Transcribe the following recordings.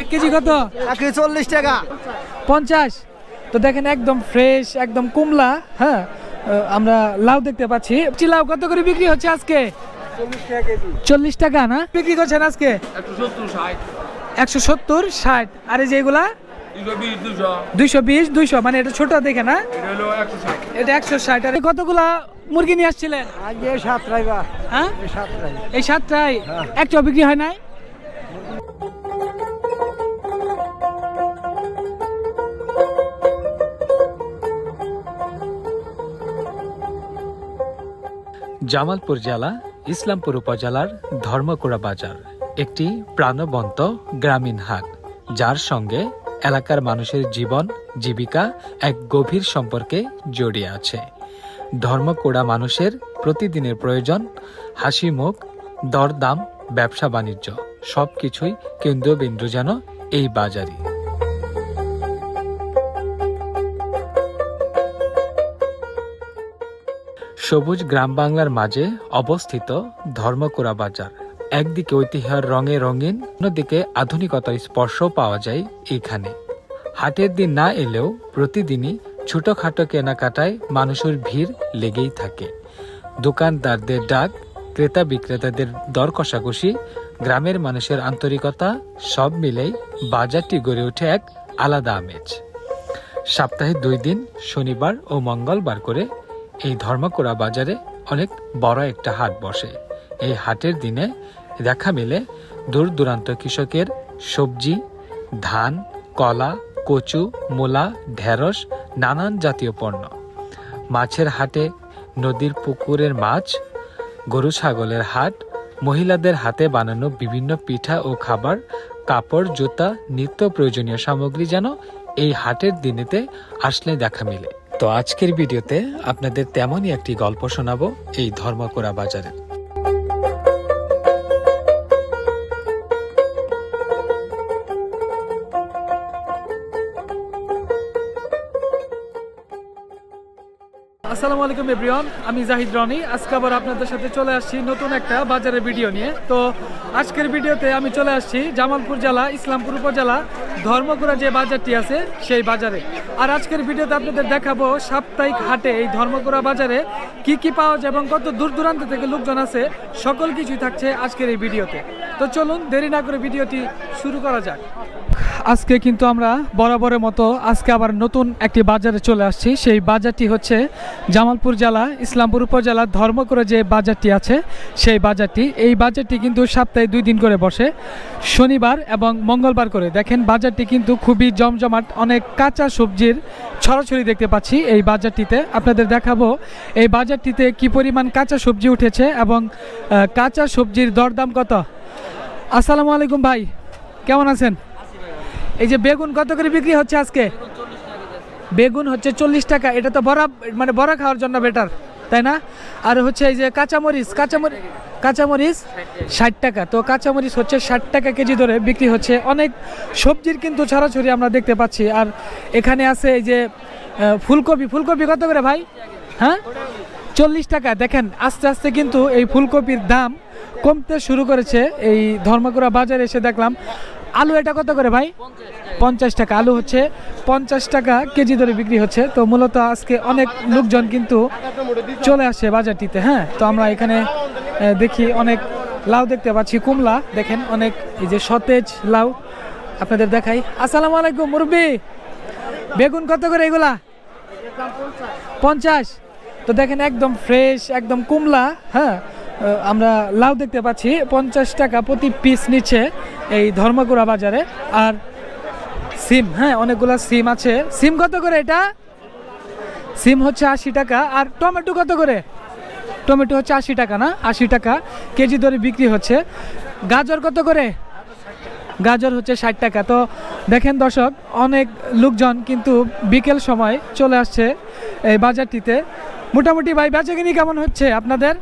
এক কেজি কত? এক কেজি চল্লিশ টাকা। পঞ্চাশ। তো দেখেন একদম ফ্রেশ একদম কুমলা হ্যাঁ? আমরা লাউ দেখতে পাচ্ছি। লাউ কত করে বিক্রি হচ্ছে আজকে? চল্লিশ টাকা না? বিক্রি করছেন আজকে? একশো সত্তর ষাট। আর এই যেগুলা দুইশো বিশ দুইশো। মানে এটা ছোট দেখে না? এটা একশো ষাট। আর কতগুলা মুরগি নিয়ে আসছিলেন? আজকে সাত রাইবা হ্যাঁ? এই সাতটায়। একটা বিক্রি হয় নাই? জামালপুর জেলা ইসলামপুর উপজেলার ধর্মকুড়া বাজার, একটি প্রাণবন্ত গ্রামীণ হাট, যার সঙ্গে এলাকার মানুষের জীবন, জীবিকা এক গভীর সম্পর্কে জড়িয়ে আছে। ধর্মকুড়া মানুষের প্রতিদিনের প্রয়োজন, হাসি মুখ, দরদাম, ব্যবসা বাণিজ্য, সবকিছুই কেন্দ্রবিন্দু যেন এই বাজারই। সবুজ গ্রাম বাংলার মাঝে অবস্থিত ধর্মকুড়া বাজার। একদিকে ঐতিহ্যের রঙে রঙিন, অন্যদিকে আধুনিকতার স্পর্শ পাওয়া যায় এখানে। হাটের দিন না এলেও প্রতিদিনই ছোটখাটো কেনাকাটায় মানুষের ভিড় লেগেই থাকে। দোকানদারদের ডাক, ক্রেতা বিক্রেতাদের দর কষাকষি, গ্রামের মানুষের আন্তরিকতা, সব মিলেই বাজারটি গড়ে ওঠে এক আলাদা আমেজ। সপ্তাহে দুই দিন, শনিবার ও মঙ্গলবার করে এই ধর্মকোড়া বাজারে অনেক বড় একটা হাট বসে। এই হাটের দিনে দেখা মিলে দূর দূরান্ত কৃষকের সবজি, ধান, কলা, কচু, মূলা, ঢেঁড়স, নানান জাতীয় পণ্য। মাছের হাটে নদীর পুকুরের মাছ, গরু ছাগলের হাট, মহিলাদের হাতে বানানো বিভিন্ন পিঠা ও খাবার, কাপড়, জুতা, নিত্য প্রয়োজনীয় সামগ্রী যেন এই হাটের দিনেতে আসলে দেখা মিলে। তো আজকের ভিডিওতে আপনাদের তেমনই একটি গল্প শোনাবো এই ধর্মকোড়া বাজারে। আসসালামু আলাইকুম, এভরিওয়ান। আমি জাহিদ রনি। আজকে আবার আপনাদের সাথে চলে আসছি নতুন একটা বাজারের ভিডিও নিয়ে। তো আজকের ভিডিওতে আমি চলে আসছি জামালপুর জেলা, ইসলামপুর উপজেলা ধর্মপুরা যে বাজারটি আছে সেই বাজারে। আর আজকের ভিডিওতে আপনাদের দেখাবো সাপ্তাহিক হাটে এই ধর্মপুরা বাজারে কি কি পাওয়া যায় এবং কত দূর দূরান্ত থেকে লোকজন আছে সকল কিছুই থাকছে আজকের এই ভিডিওতে। তো চলুন দেরি না করে ভিডিওটি শুরু করা যাক। আজকে কিন্তু আমরা বরাবরের মতো আজকে আবার নতুন একটি বাজারে চলে আসছি। সেই বাজারটি হচ্ছে জামালপুর জেলা, ইসলামপুর উপজেলা, ধর্মকরে যে বাজারটি আছে, সেই বাজারটি। এই বাজারটি কিন্তু সপ্তাহে দুই দিন করে বসে, শনিবার এবং মঙ্গলবার করে। দেখেন, বাজারটি কিন্তু খুবই জমজমাট, অনেক কাঁচা সবজির ছড়াছড়ি দেখতে পাচ্ছি এই বাজারটিতে। আপনাদের দেখাবো, এই বাজারটিতে কি পরিমাণ কাঁচা সবজি উঠেছে এবং কাঁচা সবজির দরদাম কত? আসসালামু আলাইকুম ভাই, কেমন আছেন? এই যে বেগুন কত করে বিক্রি হচ্ছে আজকে? বেগুন হচ্ছে চল্লিশ টাকা। এটা তো বড়া মানে বড়া খাওয়ার জন্য বেটার তাই না? আর হচ্ছে এই যে কাঁচামরিচ কাঁচামরিচ কাঁচামরিচ ষাট টাকা। তো কাঁচামরিচ হচ্ছে ষাট টাকা কেজি ধরে বিক্রি হচ্ছে। অনেক সবজির কিন্তু ছড়াছড়ি আমরা দেখতে পাচ্ছি। আর এখানে আছে এই যে ফুলকপি। ফুলকপি কত করে ভাই? হ্যাঁ? চল্লিশ টাকা। দেখেন, আস্তে আস্তে কিন্তু এই ফুলকপির দাম কমতে শুরু করেছে। এই ধর্মকুড়া বাজারে এসে দেখলাম আলু এটা কত করে ভাই? পঞ্চাশ টাকা। আলু হচ্ছে পঞ্চাশ টাকা কেজি ধরে বিক্রি হচ্ছে। তো মূলত আজকে অনেক লোকজন কিন্তু চলে আসে বাজারটিতে হ্যাঁ? তো আমরা এখানে দেখি অনেক লাউ দেখতে পাচ্ছি, কুমলা। দেখেন অনেক, এই যে সতেজ লাউ আপনাদের দেখাই। আসসালামু আলাইকুম, মুরব্বি। বেগুন কত করে এগুলা? পঞ্চাশ। তো দেখেন একদম ফ্রেশ একদম কুমলা হ্যাঁ? আমরা লাউ দেখতে পাচ্ছি। পঞ্চাশ টাকা প্রতি পিস নিচ্ছে এই ধর্মগুড়া বাজারে। আর সিম হ্যাঁ অনেকগুলো সিম আছে। সিম কত করে এটা? সিম হচ্ছে আশি টাকা। আর টমেটো কত করে? টমেটো হচ্ছে আশি টাকা না? আশি টাকা কেজি ধরে বিক্রি হচ্ছে। গাজর কত করে? গাজর হচ্ছে ষাট টাকা। তো দেখেন দর্শক, অনেক লোকজন কিন্তু বিকেল সময় চলে আসছে এই বাজারটিতে। মোটামুটি ভাই, বেচাকিনি কেমন হচ্ছে আপনাদের?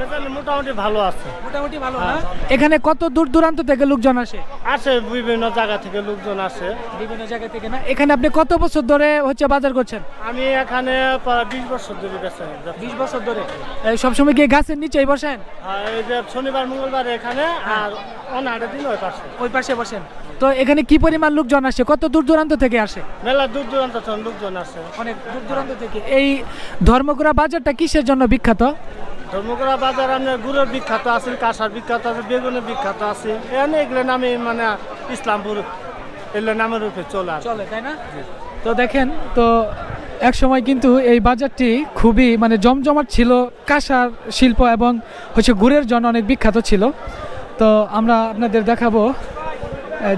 মোটামুটি ভালো আছে। মোটামুটি ভালো না? এখানে কত দূর দূরান্ত থেকে লোকজন আসে? আসে বিভিন্ন জায়গা থেকে লোকজন আসে। বিভিন্ন জায়গা থেকে না? এখানে আপনি কত বছর ধরে হচ্ছে বাজার করছেন? আমি এখানে বিশ বছর ধরে বেচা বিশ বছর ধরে? সবসময় গিয়ে গাছের নিচেই বসেন? এই যে শনিবার মঙ্গলবার এখানে আর অনাড়ের দিন ওই পাশে। ওই পাশে বসেন। তো এখানে কি পরিমাণ লোকজন আসে? কত দূর দূরান্ত থেকে আসে? মেলা দূর দূরান্ত থেকে লোকজন আসে। অনেক দূর দূরান্ত থেকে। এই ধর্মগুড়া বাজারটা কিসের জন্য বিখ্যাত? ধর্মকরা বাজার আপনার গুড়ের বিখ্যাত আছে কাঁসার বিখ্যাত আছে বেগুনের বিখ্যাত আছে। এখানে এগুলো নামে মানে ইসলামপুর এগুলো নামের রূপে চলে চলে তাই না? তো দেখেন তো এক সময় কিন্তু এই বাজারটি খুবই মানে জমজমাট ছিল কাঁসার শিল্প এবং হচ্ছে গুড়ের জন্য অনেক বিখ্যাত ছিল। তো আমরা আপনাদের দেখাবো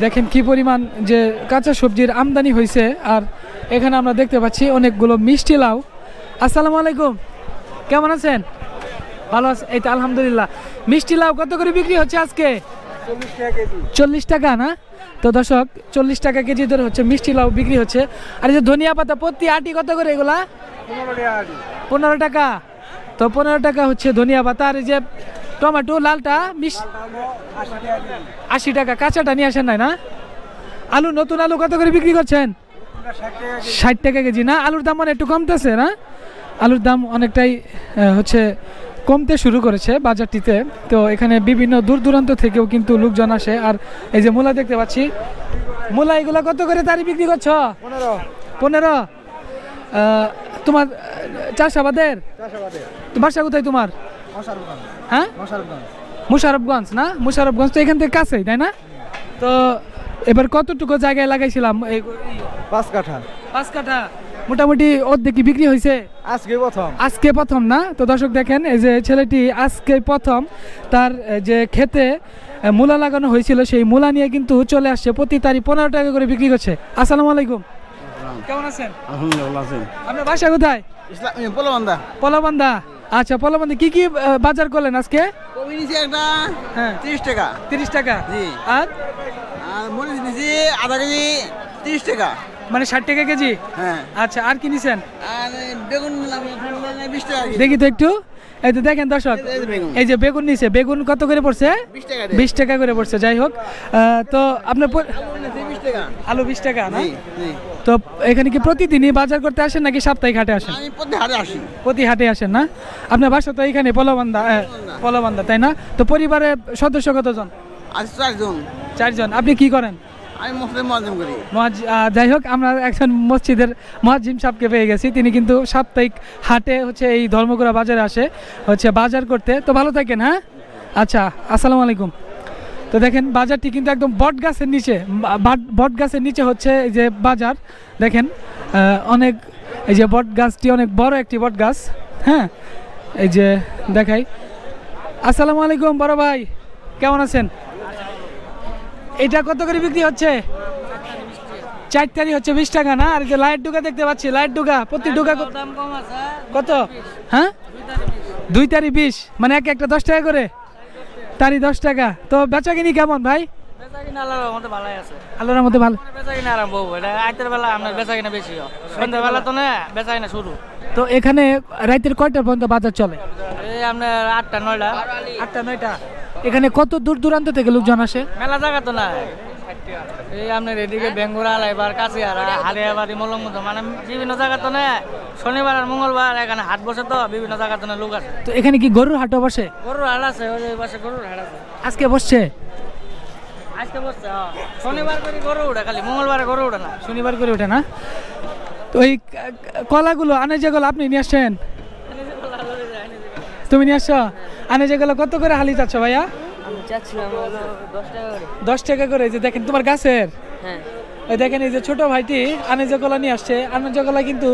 দেখেন কি পরিমাণ যে কাঁচা সবজির আমদানি হয়েছে আর এখানে আমরা দেখতে পাচ্ছি অনেকগুলো মিষ্টি লাউ। আসসালামু আলাইকুম কেমন আছেন? ভালো আছে? এই তো আলহামদুলিল্লাহ। মিষ্টি লাউ কত করে বিক্রি হচ্ছে আজকে? চল্লিশ টাকা না? তো দর্শক, চল্লিশ টাকা কেজি ধরে হচ্ছে মিষ্টি লাউ বিক্রি হচ্ছে। আর এই যে ধনিয়া পাতা, প্রতি আটি কত করে এগুলা? পনেরো টাকা। তো পনেরো টাকা হচ্ছে ধনিয়া পাতা। আর এই যে টমেটো, লালটা, মিশ আশি টাকা। কাঁচাটা নিয়ে আসেন নাই না? আলু, নতুন আলু কত করে বিক্রি করছেন? ষাট টাকা কেজি। না, আলুর দাম মানে একটু কমতেছে না? আলুর দাম অনেকটাই হচ্ছে কমতে শুরু করেছে বাজারটিতে। তো এখানে বিভিন্ন দূর দূরান্ত থেকেও কিন্তু লোকজন আসে। আর এই যে মূলা দেখতে পাচ্ছি। মূলা এগুলো কত করে তারি বিক্রি করছ? পনেরো। পনেরো? তোমার চাষাবাদের? বাসা কোথায় তোমার? হ্যাঁ? মুশারফগঞ্জ। না? মুশারফগঞ্জ তো এখান থেকে কাছেই তাই না? তো এবার কতটুকু জায়গায় লাগাইছিলাম? এই পাঁচ কাঠা। পাঁচ কাঠা। মোটামুটি অর্ধেক কি বিক্রি হয়েছে। আজকে প্রথম। আজকে প্রথম না? তো দর্শক দেখেন এই যে ছেলেটি আজকে প্রথম তার যে খেতে মূলা লাগানো হয়েছিল সেই মূলা নিয়ে কিন্তু চলে আসছে প্রতি তারিখ পনেরো টাকা করে বিক্রি করছে। আসসালামু আলাইকুম। কেমন আছেন? আলহামদুলিল্লাহ আছি। আপনার বাসা কোথায়? ইসলাম বলবান্দা পলাবান্ধা আচ্ছা পলাবান্ধা কি কি বাজার করলেন আজকে? কবি নিছি একটা হ্যাঁ। তিরিশ টাকা। তিরিশ টাকা। জি। আর? আর মরিচ নিছি আধা কেজি তিরিশ টাকা। মানে ষাট টাকা কেজি? হ্যাঁ। আচ্ছা আর কি নিছেন? বেগুন। দেখি তো একটু। এই তো দেখেন দর্শক এই যে বেগুন। নিছে বেগুন কত করে পড়ছে? বিশ টাকা করে পড়ছে যাই হোক। তো আপনার আলু বিশ টাকা। না? তো এখানে কি প্রতিদিনই বাজার করতে আসেন নাকি সাপ্তাহিক হাটে আসেন? প্রতি হাটে প্রতি হাটে আসেন না? আপনার বাসা তো এখানে পলবান্ধা পলবান্ধা তাই না? তো পরিবারের সদস্য কতজন? চারজন। চারজন। আপনি কি করেন? আমি মহাজম করি। যাই হোক, আমরা একজন মসজিদের মহাজিম সাহেবকে পেয়ে গেছি। তিনি কিন্তু সাপ্তাহিক হাটে হচ্ছে এই ধর্মগুড়া বাজারে আসে, হচ্ছে বাজার করতে। তো ভালো থাকেন হ্যাঁ? আচ্ছা আসসালামু আলাইকুম। তো দেখেন, বাজারটি কিন্তু একদম বট গাছের নিচে বট গাছের নিচে হচ্ছে এই যে বাজার। দেখেন অনেক এই যে বট গাছটি অনেক বড় একটি বট গাছ হ্যাঁ? এই যে দেখাই। আসসালামু আলাইকুম বড় ভাই, কেমন আছেন? এটা কত করে বিক্রি হচ্ছে? চারটারি হচ্ছে বিশ টাকা না? আর যে লাইট ডুকা দেখতে পাচ্ছি লাইট ডুকা প্রতি ডুকা কত- হ্যাঁ? দুই তারি বিশ। মানে এক একটা দশ টাকা করে? তারি দশ টাকা। তো বেচা কিনি কেমন ভাই? আল্লাহর মধ্যে ভালো। হয়। তো না বেচাকিনা শুরু। তো এখানে রাতের কয়টা পর্যন্ত বাজার চলে? এই আপনার আটটা নয়টা। আটটা নয়টা। এখানে কত দূর দূরান্ত থেকে লোকজন আসে? মেলা জায়গা তো না এই আপনার এদিকে বেঙ্গুরা লাইবার কাছিয়ারা হারিয়াবাড়ি মলঙ্গুদ মানে বিভিন্ন জায়গা তো না শনিবার আর মঙ্গলবার এখানে হাট বসে তো বিভিন্ন জায়গা তো লোক আছে তো এখানে কি গরুর হাটও বসে? গরুর হাট আছে ওই পাশে গরুর হাট আছে। আজকে বসছে? আজকে বসছে। শনিবার করে গরু উঠে খালি মঙ্গলবারে গরু উঠে না। শনিবার করে ওঠে না? তো এই কলাগুলো আনে যেগুলো আপনি নিয়ে আসছেন? তুমি নিয়ে আসো। আনে যেগুলো কত করে হালি চাচ্ছ ভাইয়া? আমি চাচ্ছিলাম দশ টাকা করে। দশ টাকা করে যে দেখেন তোমার গাছের। হ্যাঁ। এই দেখেন এই যে ছোট ভাইটি আনেজা কলা নিয়ে আসছে। আনেজা কলা কিন্তু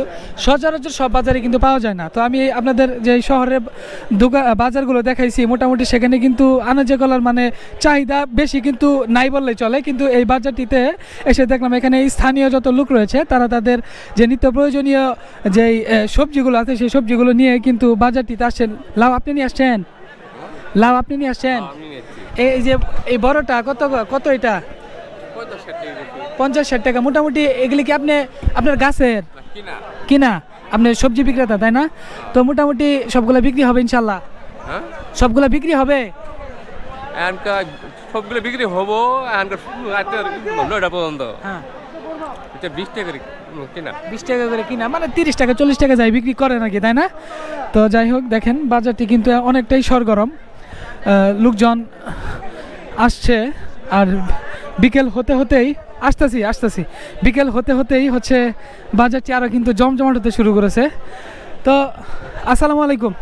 সচরাচর সব বাজারে কিন্তু পাওয়া যায় না। তো আমি আপনাদের যে শহরের দোকান বাজারগুলো দেখাইছি মোটামুটি সেখানে কিন্তু আনেজা কলার মানে চাহিদা বেশি কিন্তু নাই বললেই চলে। কিন্তু এই বাজারটিতে এসে দেখলাম এখানে স্থানীয় যত লোক রয়েছে তারা তাদের যে নিত্য প্রয়োজনীয় যেই সবজিগুলো আছে সেই সবজিগুলো নিয়ে কিন্তু বাজারটিতে আসছেন। লাভ আপনি নিয়ে আসছেন? লাভ আপনি নিয়ে আসছেন? এই যে এই বড়টা কত কত এটা? পঞ্চাশ ষাট টাকা। মোটামুটি এগুলি কি আপনি আপনার গাছের? কিনা। আপনি সবজি বিক্রেতা তাই না? তো মোটামুটি সবগুলো বিক্রি হবে ইনশাল্লাহ সবগুলো বিক্রি হবে? সবগুলো বিক্রি হব নয়টা পর্যন্ত। হ্যাঁ। এটা বিশ টাকা করে কিনা। বিশ টাকা করে কিনা? মানে তিরিশ টাকা চল্লিশ টাকা যায় বিক্রি করে নাকি তাই না? তো যাই হোক দেখেন বাজারটি কিন্তু অনেকটাই সরগরম। লোকজন আসছে আর বিকেল হতে হতেই আসতেছি আসতেছি। বিকেল হতে হতেই হচ্ছে বাজারটি আরও কিন্তু জমজমাট হতে শুরু করেছে। তো আসসালামু আলাইকুম।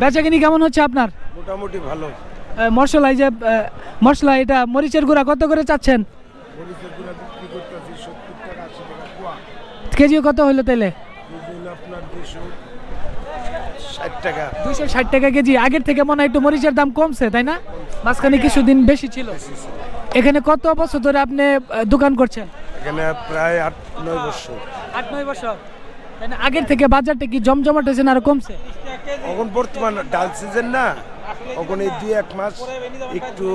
বেচাকিনি কেমন হচ্ছে আপনার? মোটামুটি ভালো। মশলা এই যে মশলা এটা মরিচের গুঁড়া কত করে চাচ্ছেন? মরিচের গুঁড়া বিক্রি করতেছি সত্তর টাকা আশি টাকা পোয়া কেজি কত তাইলে? হলো টাকা। দুশো ষাট টাকা কেজি। আগের থেকে মনে হয় একটু মরিচের দাম কমছে তাই না? মাঝখানে কিছুদিন বেশি ছিল। এখানে কত বছর ধরে আপনি দোকান করছেন? এখানে প্রায় আট নয় বছর। আট নয় বছর? আগের থেকে বাজারটা কি জমজমাট হয়েছে না আরও কমছে? এখন বর্তমান ডাল সিজন না এখন এই দুই এক মাস একটু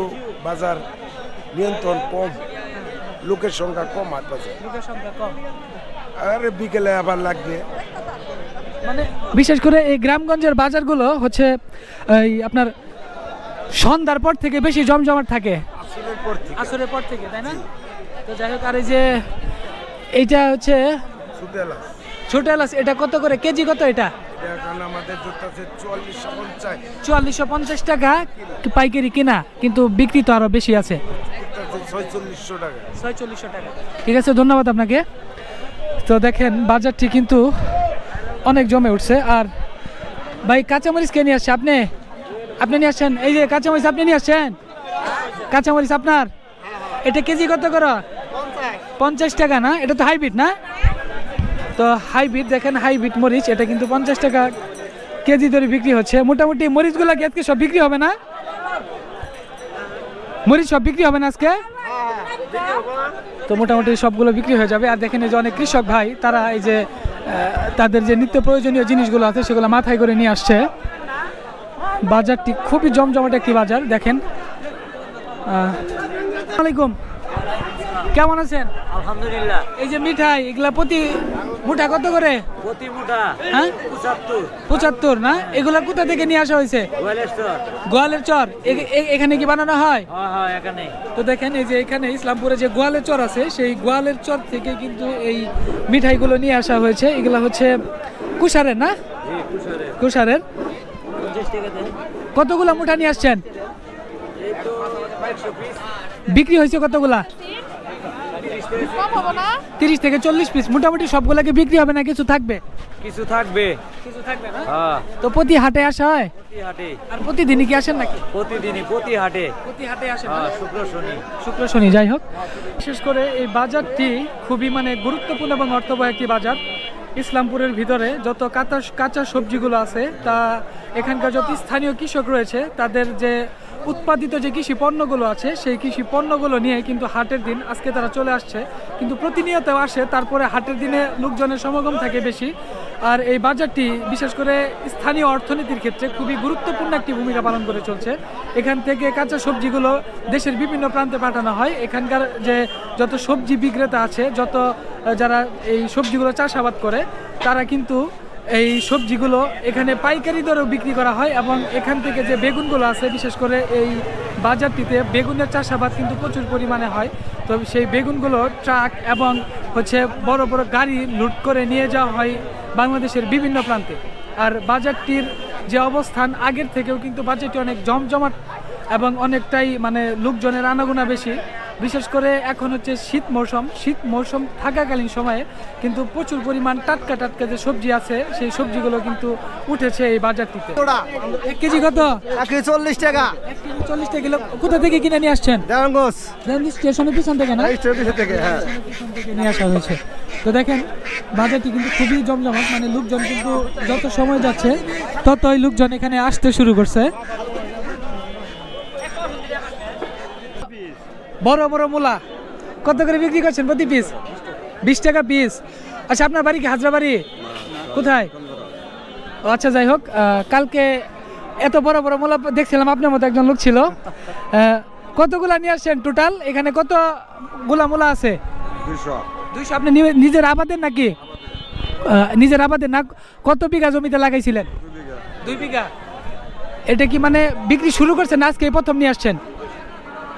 বাজার নিয়ন্ত্রণ কম লোকের সংখ্যা কম হাট বাজার। লোকের সংখ্যা কম। আর বিকেলে আবার লাগবে। মানে বিশেষ করে এই গ্রামগঞ্জের বাজারগুলো হচ্ছে এই আপনার সন্ধ্যার পর থেকে বেশি জমজমাট থেকে। আসরের পর থেকে। তাই না? তো যাই হোক আর এই যে এইটা হচ্ছে ছুটে এলাচ। এটা কত করে? কেজি কত এটা? চুয়াল্লিশশো পঞ্চাশ। টাকা পাইকারি কিনা কিন্তু বিক্রি তো আরও বেশি আছে। ছয়চল্লিশশো টাকা। ঠিক আছে ধন্যবাদ আপনাকে। তো দেখেন বাজারটি কিন্তু অনেক জমে উঠছে। আর ভাই কাঁচামরিচ কে নিয়ে আসছে? আপনি আপনি নিয়ে আসছেন এই যে কাঁচামরিচ আপনি নিয়ে আসছেন কাঁচামরিচ আপনার? এটা কেজি কত করো? পঞ্চাশ টাকা না? এটা তো হাইব্রিড না? তো হাইব্রিড, দেখেন হাইব্রিড মরিচ, এটা কিন্তু পঞ্চাশ টাকা কেজি ধরে বিক্রি হচ্ছে। মোটামুটি মরিচগুলো কি আজকে সব বিক্রি হবে না? মরিচ সব বিক্রি হবে না আজকে? তো মোটামুটি সবগুলো বিক্রি হয়ে যাবে। আর দেখেন এই যে অনেক কৃষক ভাই, তারা এই যে তাদের যে নিত্য প্রয়োজনীয় জিনিসগুলো আছে, সেগুলো মাথায় করে নিয়ে আসছে। বাজারটি খুবই জমজমাট একটি বাজার, দেখেন। আলাইকুম কেমন আছেন? আলহামদুলিল্লাহ। এই যে মিঠাই এগুলা প্রতি মুঠা কত করে? প্রতি মুঠা হ্যাঁ? পঁচাত্তর। না? এগুলা কোথা থেকে নিয়ে আসা হয়েছে? গোয়ালের চর। এখানে কি বানানো হয়? এখানে। তো দেখেন এই যে এখানে ইসলামপুরে যে গোয়ালের চর আছে সেই গোয়ালের চর থেকে কিন্তু এই মিঠাইগুলো নিয়ে আসা হয়েছে। এগুলা হচ্ছে কুষারের না? কুষারের। টাকা কতগুলা মুঠা নিয়ে আসছেন? বিক্রি হয়েছে কতগুলা? তিরিশ থেকে চল্লিশ পিস মোটামুটি সবগুলাকে বিক্রি হবে না কিছু থাকবে? কিছু থাকবে। কিছু থাকবে না? হ্যাঁ। তো প্রতি হাটে আসা হয়? প্রতি হাটে আর প্রতিদিনই কি আসেন নাকি? প্রতিদিনই প্রতি হাটে প্রতি হাটে আসেন হ্যাঁ শুক্র শনি। শুক্র শনি যাই হোক। বিশেষ করে এই বাজারটি খুবই মানে গুরুত্বপূর্ণ এবং অর্থবহ একটি বাজার। ইসলামপুরের ভিতরে যত কাঁচা কাঁচা সবজিগুলো আছে তা এখানকার যত স্থানীয় কৃষক রয়েছে তাদের যে উৎপাদিত যে কৃষি পণ্যগুলো আছে, সেই কৃষি পণ্যগুলো নিয়ে কিন্তু হাটের দিন আজকে তারা চলে আসছে। কিন্তু প্রতিনিয়ত আসে, তারপরে হাটের দিনে লোকজনের সমাগম থাকে বেশি। আর এই বাজারটি বিশেষ করে স্থানীয় অর্থনীতির ক্ষেত্রে খুবই গুরুত্বপূর্ণ একটি ভূমিকা পালন করে চলছে। এখান থেকে কাঁচা সবজিগুলো দেশের বিভিন্ন প্রান্তে পাঠানো হয়। এখানকার যে যত সবজি বিক্রেতা আছে, যত যারা এই সবজিগুলো চাষাবাদ করে, তারা কিন্তু এই সবজিগুলো এখানে পাইকারি দরেও বিক্রি করা হয় এবং এখান থেকে যে বেগুনগুলো আছে, বিশেষ করে এই বাজারটিতে বেগুনের চাষাবাদ কিন্তু প্রচুর পরিমাণে হয়। তো সেই বেগুনগুলো ট্রাক এবং হচ্ছে বড় বড় গাড়ি লুট করে নিয়ে যাওয়া হয় বাংলাদেশের বিভিন্ন প্রান্তে। আর বাজারটির যে অবস্থান আগের থেকেও কিন্তু বাজারটি অনেক জমজমাট এবং অনেকটাই মানে লোকজনের আনাগোনা বেশি। বিশেষ করে এখন হচ্ছে শীত মৌসুম। শীত মৌসুম থাকাকালীন সময়ে কিন্তু প্রচুর পরিমাণ টাটকা টাটকা যে সবজি আছে সেই সবজিগুলো কিন্তু উঠেছে এই বাজারটিতে। এক কেজি কত? চল্লিশ টাকা। কেজি চল্লিশটা কিলো। কোথা থেকে কিনে নিয়ে আসছেন? স্টেশনের পিছন থেকে না? হ্যাঁ। নিয়ে আসা হয়েছে। তো দেখেন বাজারটি কিন্তু খুবই জমজমাট মানে লোকজন কিন্তু যত সময় যাচ্ছে ততই লোকজন এখানে আসতে শুরু করছে। বড় বড় মূলা। কত করে বিক্রি করছেন প্রতি পিস বিশ টাকা পিস আচ্ছা আপনার বাড়ি কি হাজরা বাড়ি কোথায়? ও আচ্ছা যাই হোক কালকে এত বড় বড় মূলা দেখছিলাম আপনার মতো একজন লোক ছিল। কতগুলা নিয়ে আসছেন টোটাল এখানে কতগুলা মূলা আছে? দুইশো। আপনি নিজের আবাদের নাকি? নিজের আবাদের না কত বিঘা জমিতে লাগাইছিলেন? দুই বিঘা। এটা কি মানে বিক্রি শুরু করছেন আজকে প্রথম নিয়ে আসছেন?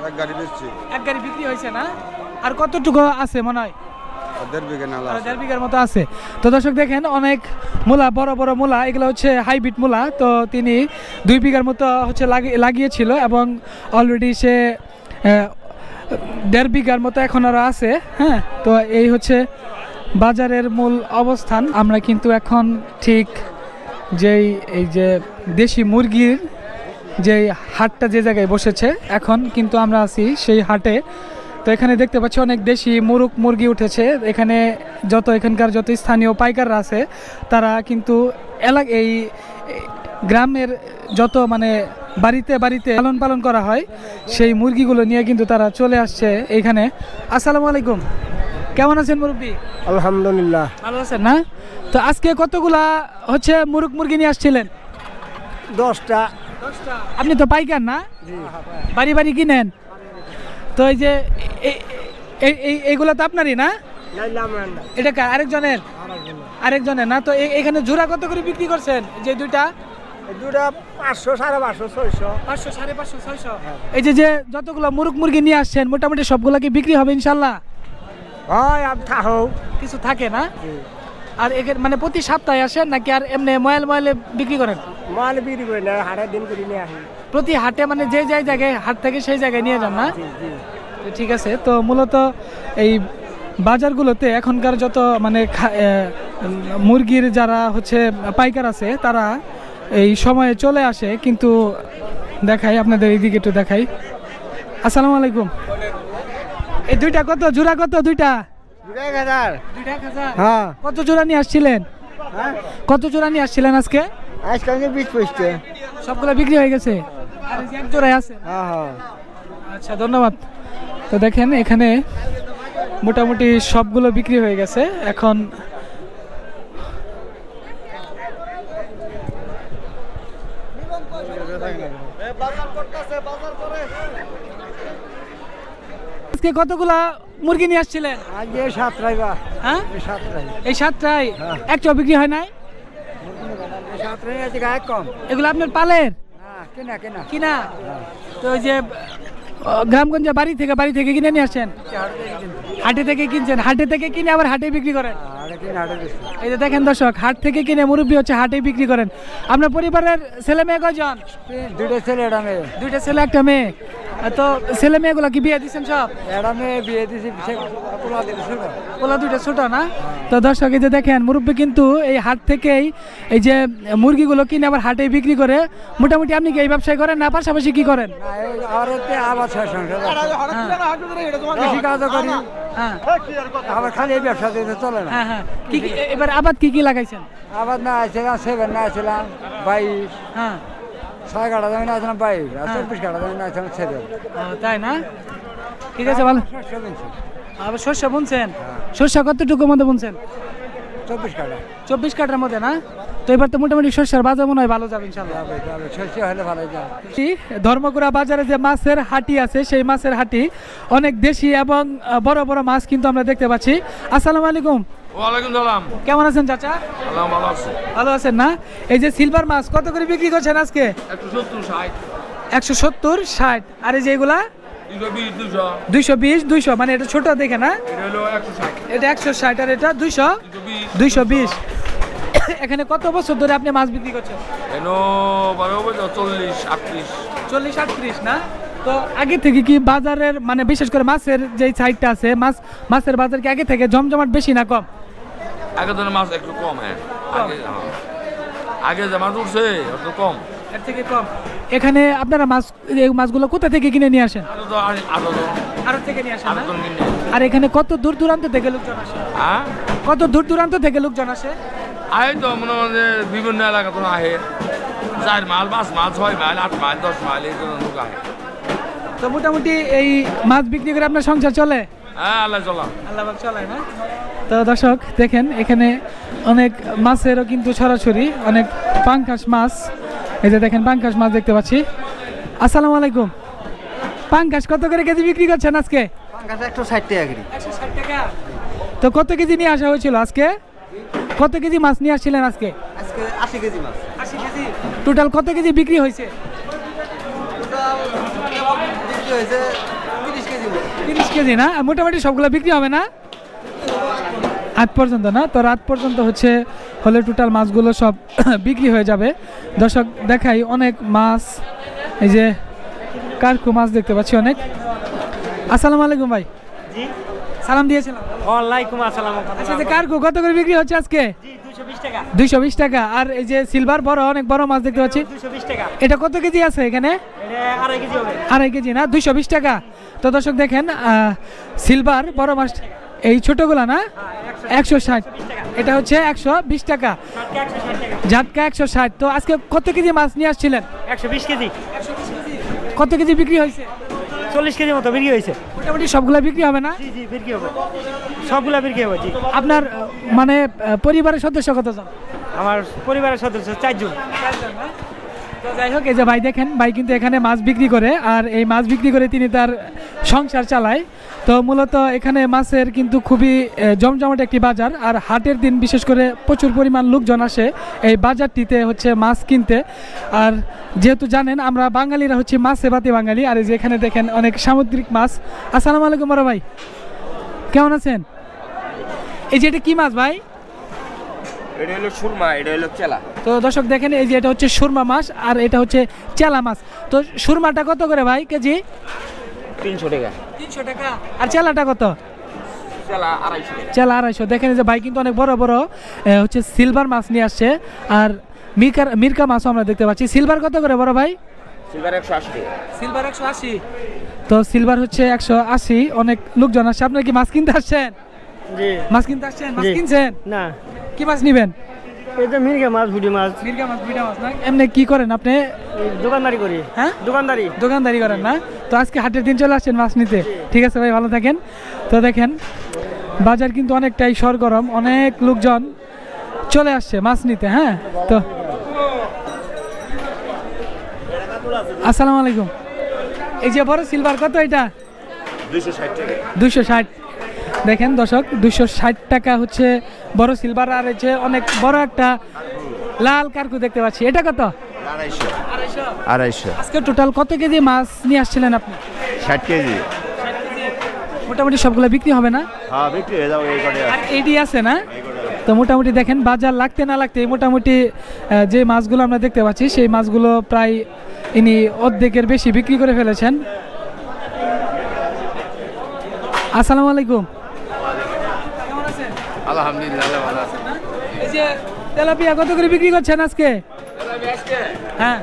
এক গাড়ি বেচছি। এক গাড়ি বিক্রি হয়েছে না? আর কতটুকু আছে মনে হয়? দেড় বিঘা নালা আরও দেড় বিঘার মতো আছে। তো দর্শক দেখেন অনেক মূলা বড় বড় মূলা এগুলো হচ্ছে হাইব্রিড মূলা। তো তিনি দুই বিঘার মতো হচ্ছে লাগি- লাগিয়েছিল এবং অলরেডি সে আহ, দেড় বিঘার মতো এখন আরও আছে হ্যাঁ? তো এই হচ্ছে বাজারের মূল অবস্থান। আমরা কিন্তু এখন ঠিক যেই এই যে দেশি মুরগির যে হাটটা যে জায়গায় বসেছে এখন কিন্তু আমরা আছি সেই হাটে। তো এখানে দেখতে পাচ্ছি অনেক দেশি মুরগ মুরগি উঠেছে। এখানে যত এখানকার যত স্থানীয় পাইকাররা আছে তারা কিন্তু এলাকা এই গ্রামের যত মানে বাড়িতে বাড়িতে লালন পালন করা হয় সেই মুরগিগুলো নিয়ে কিন্তু তারা চলে আসছে এইখানে আসসালামু আলাইকুম। কেমন আছেন মুরব্বী? আলহামদুলিল্লাহ। ভালো আছেন না? তো আজকে কতগুলা হচ্ছে মুরগ মুরগি নিয়ে আসছিলেন? দশটা। আপনি তো পাইকার না? বাড়ি বাড়ি কিনেন? তো এই যে এই- এই- এই এইগুলো তো আপনারই না? এটা আরেকজনের? আরেকজনের না? তো এখানে জোড়া কত করে বিক্রি করছেন? যে দুইটা? দুটা পাঁচশো সাড়ে পাঁচশো ছয়শো। পাঁচশো সাড়ে পাঁচশো ছয়শো। এই যে যে যতগুলো মুরগ মুরগি নিয়ে আসছেন মোটামুটি সবগুলা কি বিক্রি হবে ইনশাল্লাহ? হয় আপনি থাকো কিছু থাকে না? আর মানে প্রতি সপ্তাহে আসেন নাকি আর এমনি ময়াল ময়ালে বিক্রি করেন? মাল বিক্রি করি না হাটের দিন করে নিয়ে আসি। প্রতি হাটে মানে যে যে জায়গায় হাট থেকে সেই জায়গায় নিয়ে যান না? ঠিক আছে তো মূলত এই বাজারগুলোতে এখনকার যত মানে মুরগির যারা হচ্ছে পাইকার আছে তারা এই সময়ে চলে আসে কিন্তু দেখাই আপনাদের এইদিকে একটু দেখাই। আসসালামু আলাইকুম। এই দুইটা কত? জোড়া কত দুইটা? হ্যাঁ। কত জোড়া নিয়ে আসছিলেন? কত জোড়া নিয়ে আসছিলেন আজকে? আজকে বিশ পঁচিশটা। সবগুলো বিক্রি হয়ে গেছে? আর এক আছে। হ্যাঁ হ্যাঁ। আচ্ছা ধন্যবাদ। তো দেখেন এখানে মোটামুটি সবগুলো বিক্রি হয়ে গেছে। এখন আজকে কতগুলা মুরগি নিয়ে আসছিলেন? আজকে সাতটাই বা। হ্যাঁ? সাতটাই। এই সাতটায় একটাও বিক্রি হয় নাই? সাতটাই আছে গায়ে কম। এগুলো আপনার পালের? হ্যাঁ কেনা কেনা। কিনা? তো ওই যে গ্রামগঞ্জে বাড়ি থেকে বাড়ি থেকে কিনে নিয়ে আসেন? হাটে থেকে কিনছেন? হাটে থেকে কিনে আবার হাটে বিক্রি করেন? বেশি এই যে দেখেন দর্শক হাট থেকে কিনে মুরব্বী হচ্ছে হাটে বিক্রি করেন। আপনার পরিবারের ছেলে মেয়ে কয়জন? দুটো ছেলে এটা মেয়ে। দুইটা ছেলে একটা মেয়ে। তো ছেলে মেয়েগুলো কি বিয়ে দিচ্ছেন সব? বিয়ে দিয়েছি পোলা দুইটা ছোট না? তো দর্শক এই যে দেখেন মুরব্বী কিন্তু এই হাট থেকেই এই যে মুরগিগুলো কিনে আবার হাটে বিক্রি করে। মোটামুটি আপনি কি এই ব্যবসায় করেন না পাশাপাশি কি করেন? আবার হ্যাঁ খালি এই ব্যবসা দিতে চলে না। হ্যাঁ হ্যাঁ। কি কি এবার আবাদ কি কি লাগাইছেন? আবার না আসছিলাম সেভেন না আসছিলাম বাইশ। হ্যাঁ। ছয় কাটা জমি না বাইক আর চব্বিশ কাটা জমি না আসছিলাম সেভেন তাই না? ঠিক আছে ভালো। আবার শস্য বুনছেন? শস্য কতটুকু মধ্যে বুনছেন? চব্বিশ কাটা। চব্বিশ কাটার মধ্যে না? তো এবার তো মোটামুটি শস্যের বাজার মনে হয় ভালো যাবে ইনশাল্লাহ শস্য হলে ভালো ধর্মগুড়া বাজারে যে মাছের হাটি আছে সেই মাছের হাটি অনেক দেশি এবং বড় বড় মাছ কিন্তু আমরা দেখতে পাচ্ছি। আসসালামু আলাইকুম। ওয়ালাইকুম সালাম। কেমন আছেন চাচা? ভালো আছে। ভালো আছেন না? এই যে সিলভার মাছ কত করে বিক্রি করছেন আজকে? একশো সত্তর ষাট। আর এই যে এগুলা? দুইশো বিশ দুইশো। মানে এটা ছোট দেখে না? এটা একশো ষাট। আর এটা দুইশো? দুইশো বিশ। এখানে কত বছর ধরে আপনি মাছ বিক্রি করছেন? বারো বছর চল্লিশ আটত্রিশ। চল্লিশ আটত্রিশ না? তো আগে থেকে কি বাজারের মানে বিশেষ করে মাছের যে সাইডটা আছে মাছ মাছের বাজার কি আগে থেকে জমজমাট বেশি না কম? আগে ধরে মাছ একটু কম হ্যাঁ। আগে হ্যাঁ। আগে উঠছে একটু কম। এর থেকে কম। এখানে আপনারা মাছ এই মাছগুলো কোথা থেকে কিনে নিয়ে আসেন? আরও থেকে নিয়ে আসেন আর এখানে কত দূর দূরান্ত থেকে লোকজন আসে? হ্যাঁ? কত দূর দূরান্ত থেকে লোকজন আসে? আহে তো মনে হয় বিভিন্ন এলাকা তো আহে। চার মাল পাঁচ মাল ছয় মাইল আট মাইল দশ মাইল এই জন্য লোক আহে। তো মোটামুটি এই মাছ বিক্রি করে আপনার সংসার চলে? হ্যাঁ আল্লাহ চলাম আল্লাহ চলে না? তো দর্শক দেখেন এখানে অনেক মাছেরও কিন্তু ছড়াছড়ি অনেক পাঙ্কাশ মাছ। এই যে দেখেন পাঙ্কাশ মাছ দেখতে পাচ্ছি। আসসালামু আলাইকুম। পাঙ্কাশ কত করে কেজি বিক্রি করছেন আজকে? একশো ষাট টাকা কেজি। একশো ষাট টাকা। তো কত কেজি নিয়ে আসা হয়েছিল আজকে? কত কেজি মাছ নিয়ে আসছিলেন আজকে? আজকে আশি কেজি মাছ। আশি কেজি। টোটাল কত কেজি বিক্রি হয়েছে? বিক্রি হয়েছে তিরিশ কেজি তিরিশ কেজি না? মোটামুটি সবগুলো বিক্রি হবে না? আজ পর্যন্ত না? তো রাত পর্যন্ত হচ্ছে হলে টোটাল মাছগুলো সব বিক্রি হয়ে যাবে। দর্শক দেখাই অনেক মাছ। এই যে কারকু মাছ দেখতে পাচ্ছি অনেক। আসসালামু আলাইকুম ভাই। জি। সালাম দিয়েছিলাম। ওয়ালাইকুম আসসালাম। আচ্ছা যে কারকু কত করে বিক্রি হচ্ছে আজকে? দুইশো বিশ টাকা। আর এই যে সিলভার বড় অনেক বড় মাছ দেখতে পাচ্ছি। এটা কত কেজি আছে এখানে? আড়াই কেজি না? দুইশো বিশ টাকা। তো দর্শক দেখেন সিলভার বড় মাছ এই ছোটগুলা না? একশো ষাট। এটা হচ্ছে একশো বিশ টাকা। ঝাটকা একশো ষাট। তো আজকে কত কেজি মাছ নিয়ে আসছিলেন? একশো বিশ কেজি। কত কেজি বিক্রি হয়েছে? চল্লিশ কেজি মতো বিক্রি হয়েছে। মোটামুটি সবগুলা বিক্রি হবে না? জি জি বিক্রি হবে। সবগুলা বিক্রি হবে জি। আপনার আহ, মানে আহ, পরিবারের সদস্য কতজন? আমার পরিবারের সদস্য চারজন। যাই হোক, এই যে ভাই দেখেন, ভাই কিন্তু এখানে মাছ বিক্রি করে, আর এই মাছ বিক্রি করে তিনি তার সংসার চালায়। তো মূলত এখানে মাছের কিন্তু খুবই জমজমাট একটি বাজার, আর হাটের দিন বিশেষ করে প্রচুর পরিমাণ লোকজন আসে এই বাজারটিতে হচ্ছে মাছ কিনতে। আর যেহেতু জানেন, আমরা বাঙালিরা হচ্ছে মাছে বাতি বাঙালি, আর এই যে এখানে দেখেন অনেক সামুদ্রিক মাছ। আসসালামু আলাইকুম বড় ভাই, কেমন আছেন? এই যে এটা কী মাছ ভাই? এটা হলো সুরমা এটা হলো চেলা। তো দর্শক দেখেন এই যে এটা হচ্ছে সুরমা মাছ আর এটা হচ্ছে চেলা মাছ। তো সুরমাটা কত করে ভাই কেজি? তিনশো টাকা। তিনশো টাকা। আর চেলাটা কত? চেলা আড়াইশো দেখেন এই যে ভাই কিন্তু অনেক বড় বড় হচ্ছে সিলভার মাছ নিয়ে আসছে। আর মিরকার মিরকা মাছও আমরা দেখতে পাচ্ছি। সিলভার কত করে বড় ভাই? সিলভার একশো আশি সিলভার একশো আশি। তো সিলভার হচ্ছে একশো আশি। অনেক লোকজন আসছে। আপনার কি মাছ কিনতে আসছেন? মাছ কিনতে আসছেন? মাছ কিনছেন? না। কি মাছ নিবেন? এটা মির্গা মাছ ভুটি মাছ। মিরকা মাছ বিটা মাছ না? এমনি কি করেন আপনি? দোকানদারি করি। হ্যাঁ? দোকানদারি। দোকানদারি করেন না? তো আজকে হাটের দিন চলে আসছেন মাছ নিতে। ঠিক আছে ভাই ভালো থাকেন। তো দেখেন বাজার কিন্তু অনেকটাই সরগরম অনেক লোকজন চলে আসছে মাছ নিতে হ্যাঁ? তো আসসালামু আলাইকুম। এই যে বড় সিলভার কত এটা? দুইশো ষাট টাকা। দুশো ষাট। দেখেন দর্শক দুশো ষাট টাকা হচ্ছে বড় সিলভার আর হচ্ছে অনেক বড় একটা লাল কার্কু দেখতে পাচ্ছি। এটা কত? আড়াইশো। আজকে টোটাল কত কেজি মাছ নিয়ে আসছিলেন আপনি? ষাট কেজি। মোটামুটি সবগুলো বিক্রি হবে না? হ্যাঁ আর এডি আছে না? তো মোটামুটি দেখেন বাজার লাগতে না লাগতে মোটামুটি যে মাছগুলো আমরা দেখতে পাচ্ছি সেই মাছগুলো প্রায় ইনি অর্ধেকের বেশি বিক্রি করে ফেলেছেন। আসসালামু আলাইকুম। আলহামদুলিল্লাহ ভালো আছে। এই যে তেলাপিয়া কত করে বিক্রি করছেন আজকে? হ্যাঁ।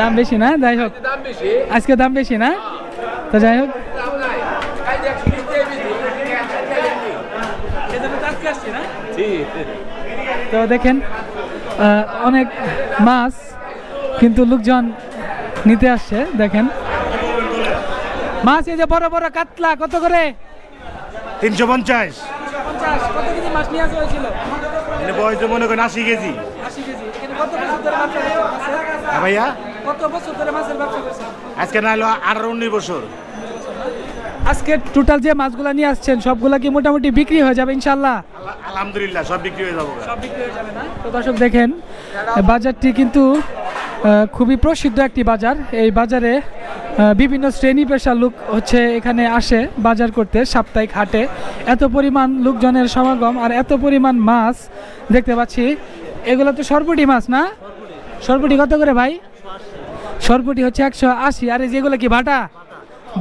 দাম বেশি। না? যাই হোক। আজকে দাম বেশি না? তো যাই হোক। তো দেখেন অনেক মাছ কিন্তু লোকজন নিতে আসছে দেখেন। মাছ এই যে বড় বড় কাতলা কত করে? তিনশো পঞ্চাশ। কত কেজি মাছ নিয়ে আসা হয়েছিল? মানে বয়স মনে করেন আশি কেজি। আশি কেজি। কত বছর ধরে? হ্যাঁ ভাইয়া? কত বছর ধরে মাছের ব্যবসা করছেন? আজকে না হলো আঠারো উনিশ বছর। আজকে টোটাল যে মাছগুলো নিয়ে আসছেন সবগুলা কি মোটামুটি বিক্রি হয়ে যাবে ইনশাল্লাহ আলহামদুলিল্লাহ সব বিক্রি হয়ে যাব তো দর্শক দেখেন বাজারটি কিন্তু খুবই প্রসিদ্ধ একটি বাজার। এই বাজারে বিভিন্ন শ্রেণি পেশার লোক হচ্ছে এখানে আসে বাজার করতে সাপ্তাহিক হাটে। এত পরিমাণ লোকজনের সমাগম আর এত পরিমাণ মাছ দেখতে পাচ্ছি। এগুলো তো সরপুটি মাছ না? সরপুটি কত করে ভাই? সরপুটি হচ্ছে একশো আশি। আর এই যেগুলো কি বাটা?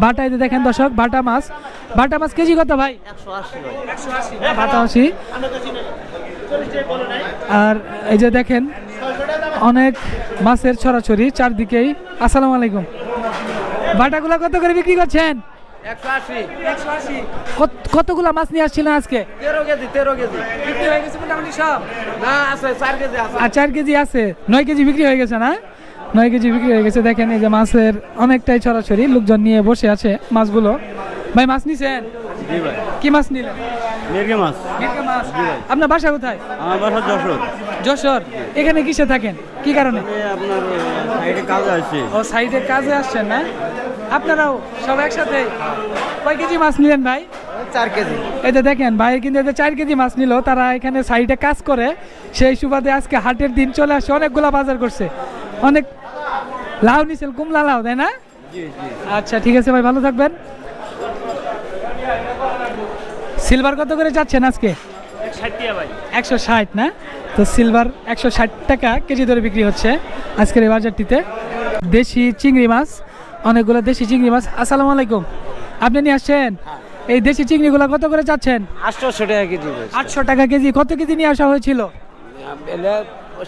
বাটা এই যে দেখেন দর্শক, বাটা মাছ। বাটা মাছ কেজি কত ভাই? আশি বাটা আশি। আর এই যে দেখেন, অনেক মাছের ছড়াছড়ি চারদিকেই। আসসালামু আলাইকুম। বাটাগুলো কত করে বিক্রি করছেন? কতগুলা মাছ নিয়ে আসছিলেন আজকে? তেরো কেজি তেরো কেজি। বিক্রি হয়ে গেছে মোটামুটি সব? না আছে চার কেজি আছে। আর চার কেজি আছে? নয় কেজি বিক্রি হয়ে গেছে না? নয় কেজি বিক্রি হয়ে গেছে। দেখেন এই যে মাছের অনেকটাই ছড়াছড়ি লোকজন নিয়ে বসে আছে মাছগুলো। ভাই মাছ নিছেন? কি মাছ নিলেন? মেরগে মাছ। মিরকা মাছ। আপনার বাসা কোথায়? আমার বাসা যশোর। যশোর। এখানে কিসে থাকেন? কি কারণে? আপনার সাইডে কাজ আছে ও সাইডে কাজে আসছেন না? আপনারাও সব একসাথে কয় কেজি মাছ নিলেন ভাই? চার কেজি। এতে দেখেন ভাই কিন্তু এতে চার কেজি মাছ নিল তারা এখানে সাইডে কাজ করে। সেই সুবাদে আজকে হাটের দিন চলে আসছে অনেকগুলা বাজার করছে। অনেক লাউ নিছেন কুমলা লাউ তাই না? আচ্ছা ঠিক আছে ভাই ভালো থাকবেন। সিলভার কত করে যাচ্ছেন আজকে? একশো ষাট না? তো সিলভার একশো ষাট টাকা কেজি ধরে বিক্রি হচ্ছে আজকের এই বাজারটিতে। দেশি চিংড়ি মাছ অনেকগুলো দেশি চিংড়ি মাছ। আসসালামু আলাইকুম। আপনি নিয়ে আসছেন? এই দেশি চিংড়িগুলো কত করে চাচ্ছেন? আটশোশো টাকা কেজি আটশো টাকা কেজি। কত কেজি নিয়ে আসা হয়েছিল?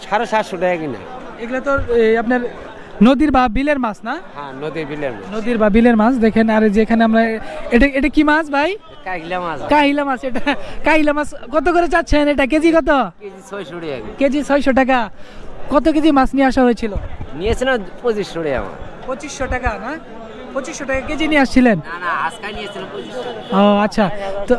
সাড়ে সাতশো টাকা কিনা। এগুলো তো আপনার নদীর বা বিলের মাছ না? হ্যাঁ নদীর বিলের নদীর বা বিলের মাছ। দেখেন আর যেখানে আমরা এটা এটা কি মাছ ভাই? কাইলা মাছ। কাহিলা মাছ এটা কাহিলা মাছ। কত করে চাচ্ছেন? এটা কেজি কত? কেজি ছয়শো টাকা। কেজি ছয়শো টাকা। কত কেজি মাছ নিয়ে আসা হয়েছিল? নিয়েছে না পঁচিশশো টাকা আমার পঁচিশশো টাকা না? পঁচিশশো টাকা কেজি নিয়ে আসছিলেন? ও আচ্ছা। তো